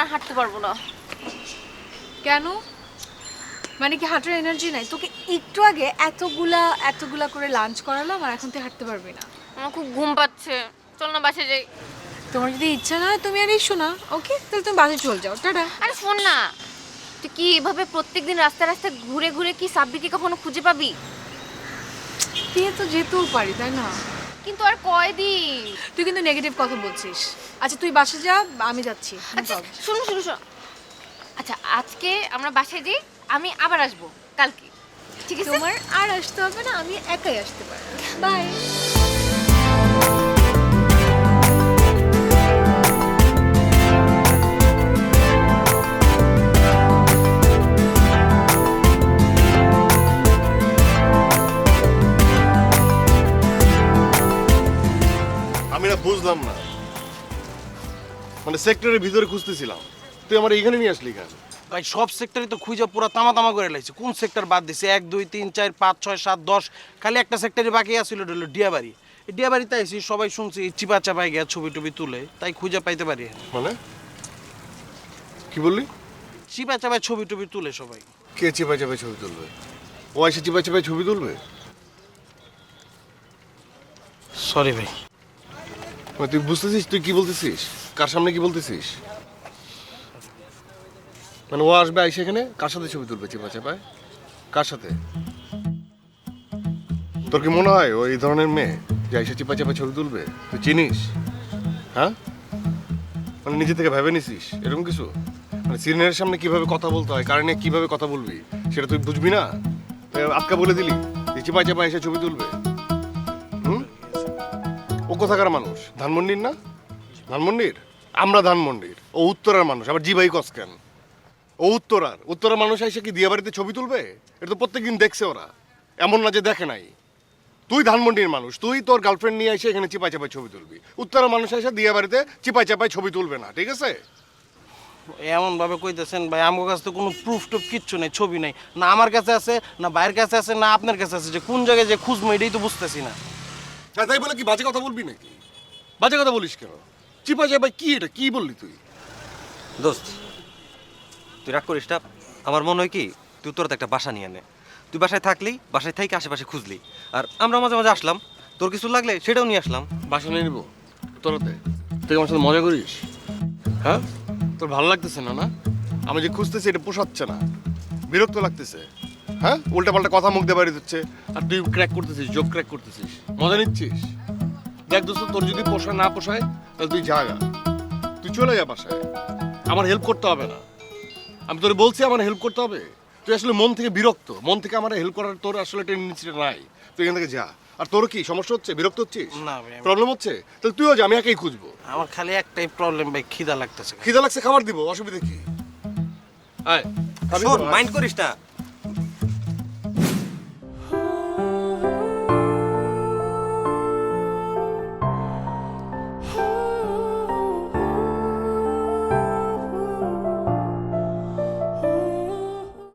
আর হাঁটতে পারব না। কেন? মানে কি হাঁটার এনার্জি নাই? তোকে একটু আগে এতগুলা এতগুলা করে লাঞ্চ করালাম আর এখন তুই হাঁটতে পারবি না। আমার খুব ঘুম পাচ্ছে। চল না বাসে যাই। তোমার যদি ইচ্ছা না হয় তুমি আর এসো না ওকে তাহলে তুমি বাসে চলে যাও। টাটা। আরে শোন না তুই কি এভাবে প্রত্যেকদিন রাস্তায় রাস্তায় ঘুরে ঘুরে কি সাব্বিকে কখনো খুঁজে পাবি? দিয়ে তো যেতেও পারি তাই না? কিন্তু আর কয়দিন? তুই কিন্তু নেগেটিভ কথা বলছিস। আচ্ছা তুই বাসে যা আমি যাচ্ছি। আচ্ছা শুনুন শুনো শুনো আচ্ছা আজকে আমরা বাসায় যাই আমি আবার আসব কালকে। ঠিক আছে? তোমার আর আসতে হবে না আমি একাই আসতে পারব। বাই বুঝলাম না। মানে সেক্টরের ভিতরে খুঁজতেছিলাম। তুই আমার এখানে নিয়ে আসলি কেন? ভাই সব সেক্টরই তো খুঁজে পুরো তামা তামা করে লাগছে কোন সেক্টর বাদ দিছে? এক দুই তিন চার পাঁচ ছয় সাত দশ। খালি একটা সেক্টরে বাকি আছিল এটা হলো ডিয়াবাড়ি। ডিয়াবাড়িতে আইসি সবাই শুনছি চিপা চাপাই গিয়া ছবি টবি তুলে। তাই খুঁজে পাইতে পারি মানে? কি বললি? চিপা চাপাই ছবি টবি তুলে সবাই। কে চেপাই চেপাই ছবি তুলবে? ও এসে চেপাই চেপাই ছবি তুলবে? সরি ভাই। মানে তুই বুঝতেছিস, তুই কি বলতেছিস? কার সামনে কি বলতেছিস? মানে ও আসবে, আইসে এখানে? কার সাথে ছবি তুলবে চেপা চেপায়? কার সাথে? তোর কি মনে হয় ও এই ধরনের মেয়ে যে আইসে চেপা চেপা ছবি তুলবে? তুই চিনিস? হ্যাঁ? মানে নিজে থেকে ভেবে নিছিস, এরকম কিছু? মানে সিনিয়রের সামনে কীভাবে কথা বলতে হয় কারণে কীভাবে কথা বলবি, সেটা তুই বুঝবি না? আটকা বলে দিলি চিপা চেপা এসে ছবি তুলবে। কোথাকার মানুষ। ধানমন্ডির না? ধানমন্ডির? আমরা ধানমন্ডির। ও উত্তরার মানুষ। আবার জিবাই কস কেন ও উত্তরার। উত্তরার মানুষ এসে কি দিয়া বাড়িতে ছবি তুলবে? এটা তো প্রত্যেকদিন দেখছে ওরা। এমন না যে দেখে নাই। তুই ধানমন্ডির মানুষ। তুই তোর গার্লফ্রেন্ড নিয়ে এসে এখানে চিপাই চাপাই ছবি তুলবি। উত্তরার মানুষ এসে দিয়া বাড়িতে চিপাই চাপাই ছবি তুলবে না। ঠিক আছে? এমন ভাবে কইতেছেন, ভাই আমার কাছে তো কোনো প্রুফ টুফ কিচ্ছু নেই, ছবি নেই। না আমার কাছে আছে, না ভাইয়ের কাছে আছে, না আপনার কাছে আছে। যে কোন জায়গায় যে খুঁজবো, এটাই তো বুঝতেছি না। আর তাই বলে কি বাজে কথা বলবি নাকি? বাজে কথা বলিস কেন? চিপাই চাপাই কি এটা? কি বললি তুই? দোস্ত তুই রাগ করিস না। আমার মনে হয় কি তুই তোর একটা বাসা নিয়ে নে। তুই বাসায় থাকলি বাসায় থেকে আশেপাশে খুঁজলি। আর আমরা মাঝে মাঝে আসলাম তোর কিছু লাগলে সেটাও নিয়ে আসলাম। বাসা নিয়ে নিবো? তোরাতে তুই আমার সাথে মজা করিস? হ্যাঁ? তোর ভালো লাগতেছে না না? আমি যে খুঁজতেছি এটা পোষাচ্ছে না। বিরক্ত লাগতেছে। হ্যাঁ? উল্টা পাল্টা কথা মুখ দিয়ে বাড়ি দিচ্ছে। আর তুই ক্র্যাক করতেছিস যোগ ক্র্যাক করতেছিস। মজা নিচ্ছিস? দেখ দোস্ত তোর যদি না পোষায় তাহলে তুই তুই চলে যা বাসায়। আমার হেল্প করতে হবে না। আমি তোরে বলছি আমার হেল্প করতে হবে। তুই আসলে মন থেকে বিরক্ত। মন থেকে আমার হেল্প করার তোর আসলে টেন্ডেন্সি নাই। তুই এখান থেকে যা। আর তোর কি সমস্যা হচ্ছে? বিরক্ত হচ্ছিস? না ভাই, আমি- প্রবলেম হচ্ছে? তাহলে তুইও যা আমি একাই খুঁজবো। আমার খালি একটাই প্রবলেম ভাই খিদা লাগতেছে। খিদে লাগছে খাবার দিব অসুবিধা কি? আয় খাবি তো? শোন মাইন্ড করিস না।